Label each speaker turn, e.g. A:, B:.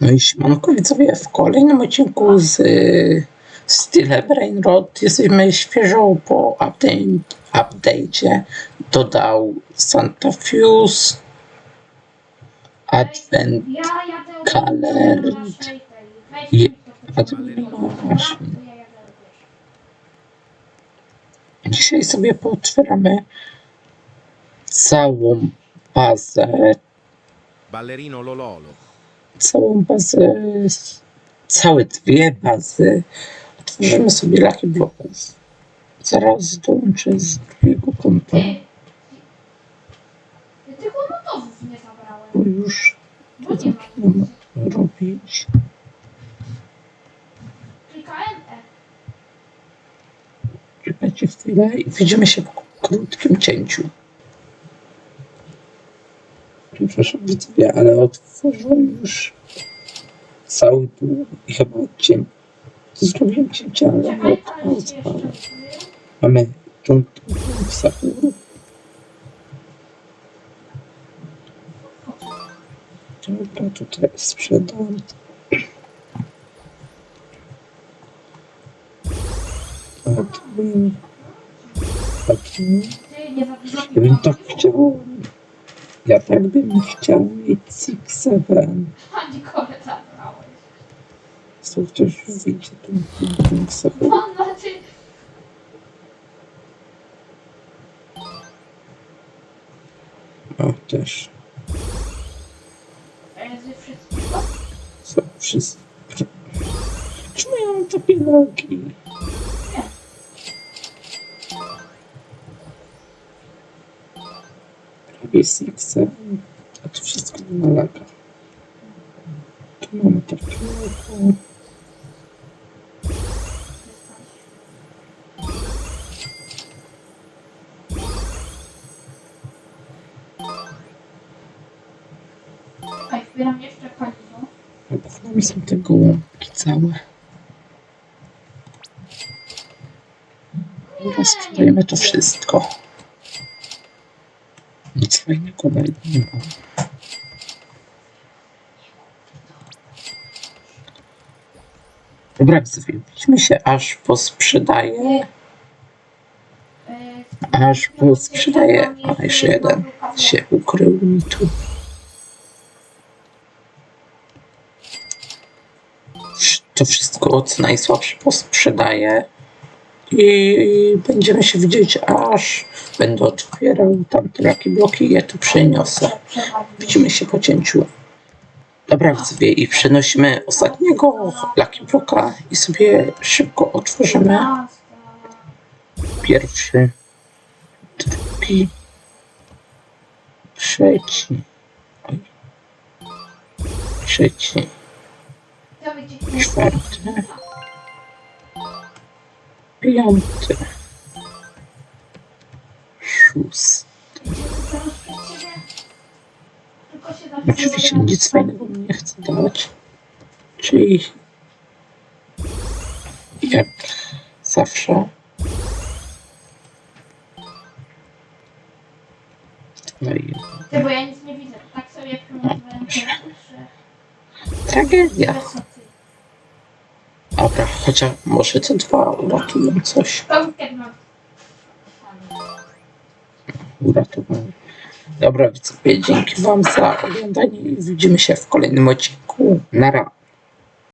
A: No i siemanko widzowie, w kolejnym odcinku z y, Style Brainrot jesteśmy świeżo po update, update'cie. Dodał Santa Fuse, Advent
B: jadę pierwszy.
A: Dzisiaj sobie pootwieramy całą bazę,
C: Ballerino Lololo.
A: całą bazę, całe dwie bazy. Otworzymy sobie laki bloków. Zaraz dołączę z drugiego.
B: Ty, ja tylko notowów nie zabrałem.
A: bo już
B: Bo nie ma.
A: mam robić.
B: Klikałem E.
A: Czekajcie chwilę i widzimy się w krótkim cięciu. Przepraszam widzowie, ale otworzyłem już cały dół i chyba cię zrobiłem cięcie, ale nie Mamy tą w Sahuru. Dobra, tutaj sprzedam.
B: Nie zapisałeś.
A: Ja bym tak chciał... Ja tak bym chciał mieć Six Seven.
B: A nikogo zabrałeś.
A: Co ktoś wyjdzie ten Six Seven.
B: No, znaczy...
A: O, też. Co wszyscy... Czemu ja mam takie nogi? Seven. A to wszystko na laga. Tu mamy takie logo.
B: Czekaj, wybieram jeszcze paliwo.
A: Pod nami są te gołąbki całe. Sprzedajemy to wszystko. Nic fajnego nawet nie ma. Dobra, się aż posprzedaję.
B: E,
A: Aż posprzedaję. A jeszcze jeden się ukrył mi tu. To wszystko co najsłabsze posprzedaję. I będziemy się widzieć, aż będę otwierał tamte laki bloki i je tu przeniosę. Widzimy się po cięciu. Dobra, widzowie, i przenosimy ostatniego laki bloka i sobie szybko otworzymy. Pierwszy, drugi, trzeci, oj, trzeci, czwarty, piąty, szósty. Oczywiście nic fajnego mi nie chce dać. Czyli jak zawsze. Dwa i
B: bo ja nic nie widzę. Tak sobie że...
A: Tragedia. Dobra, chociaż może te dwa uratują coś. Uratowały. Dobra, widzowie, dzięki Wam za oglądanie i widzimy się w kolejnym odcinku. Nara.